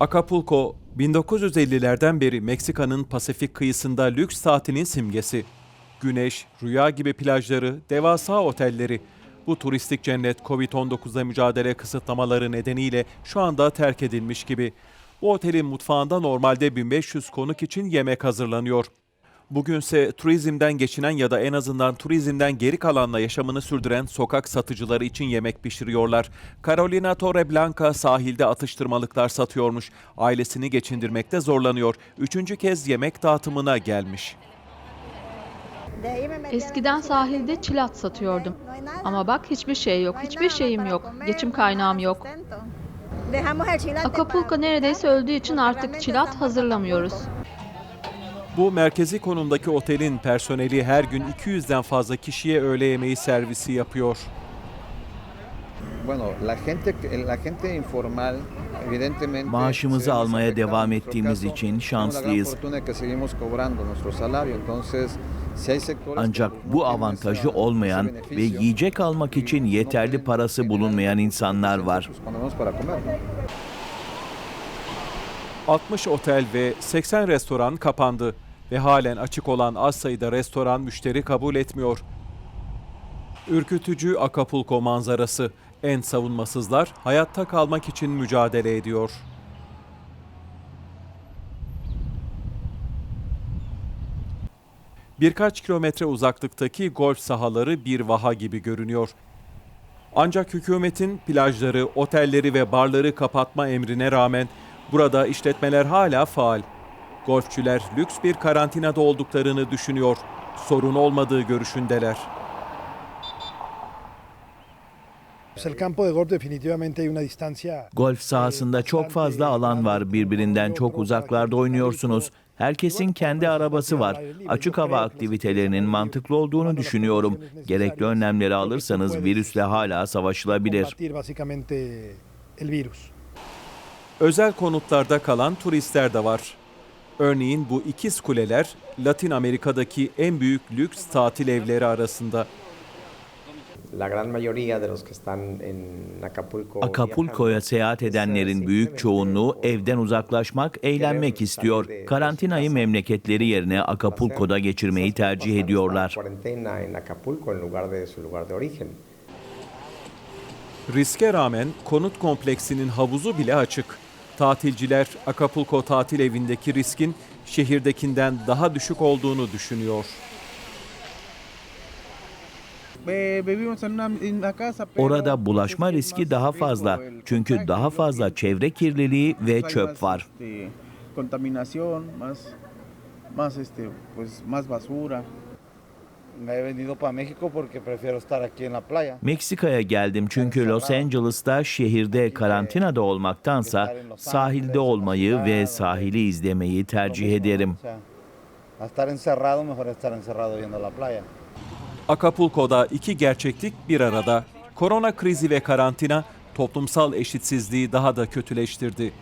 Acapulco, 1950'lerden beri Meksika'nın Pasifik kıyısında lüks tatilin simgesi. Güneş, rüya gibi plajları, devasa otelleri. Bu turistik cennet Covid-19'la mücadele kısıtlamaları nedeniyle şu anda terk edilmiş gibi. Bu otelin mutfağında normalde 1500 konuk için yemek hazırlanıyor. Bugünse turizmden geçinen ya da en azından turizmden geri kalanla yaşamını sürdüren sokak satıcıları için yemek pişiriyorlar. Carolina Torreblanca sahilde atıştırmalıklar satıyormuş. Ailesini geçindirmekte zorlanıyor. Üçüncü kez yemek dağıtımına gelmiş. Eskiden sahilde çilat satıyordum. Ama bak hiçbir şey yok, hiçbir şeyim yok. Geçim kaynağım yok. Acapulco neredeyse öldüğü için artık çilat hazırlamıyoruz. Bu merkezi konumdaki otelin personeli her gün 200'den fazla kişiye öğle yemeği servisi yapıyor. Bueno, la gente, la gente informal evidentemente Maaşımızı almaya devam ettiğimiz için şanslıyız. Ancak bu avantajı olmayan ve yiyecek almak için yeterli parası bulunmayan insanlar var. recursos cuando vamos para comer. 60 otel ve 80 restoran kapandı ve halen açık olan az sayıda restoran müşteri kabul etmiyor. Ürkütücü Acapulco manzarası. En savunmasızlar hayatta kalmak için mücadele ediyor. Birkaç kilometre uzaklıktaki golf sahaları bir vaha gibi görünüyor. Ancak hükümetin plajları, otelleri ve barları kapatma emrine rağmen burada işletmeler hala faal. Golfçüler lüks bir karantinada olduklarını düşünüyor. Sorun olmadığı görüşündeler. Golf sahasında çok fazla alan var. Birbirinden çok uzaklarda oynuyorsunuz. Herkesin kendi arabası var. Açık hava aktivitelerinin mantıklı olduğunu düşünüyorum. Gerekli önlemleri alırsanız virüsle hala savaşılabilir. Özel konutlarda kalan turistler de var. Örneğin bu ikiz kuleler Latin Amerika'daki en büyük lüks tatil evleri arasında. La gran mayoría de los que están en Acapulco Acapulco'ya seyahat edenlerin es, büyük çoğunluğu evden uzaklaşmak, eğlenmek istiyor. Karantinayı memleketleri yerine Acapulco'da geçirmeyi tercih ediyorlar. esta cuarentena en Acapulco en lugar de su lugar de origen. Riske rağmen konut kompleksinin havuzu bile açık. Tatilciler Acapulco tatil evindeki riskin şehirdekinden daha düşük olduğunu düşünüyor. Orada bulaşma riski daha fazla. Çünkü daha fazla çevre kirliliği ve çöp var. Contaminación, más, más este, pues más basura. Me he venido para México porque prefiero estar aquí en la playa. Meksika'ya geldim çünkü Los Angeles'ta şehirde karantinada olmaktansa sahilde olmayı ve sahili izlemeyi tercih ederim. A estar encerrado, mejor estar encerrado viendo la playa. Acapulco'da iki gerçeklik bir arada. Korona krizi ve karantina toplumsal eşitsizliği daha da kötüleştirdi.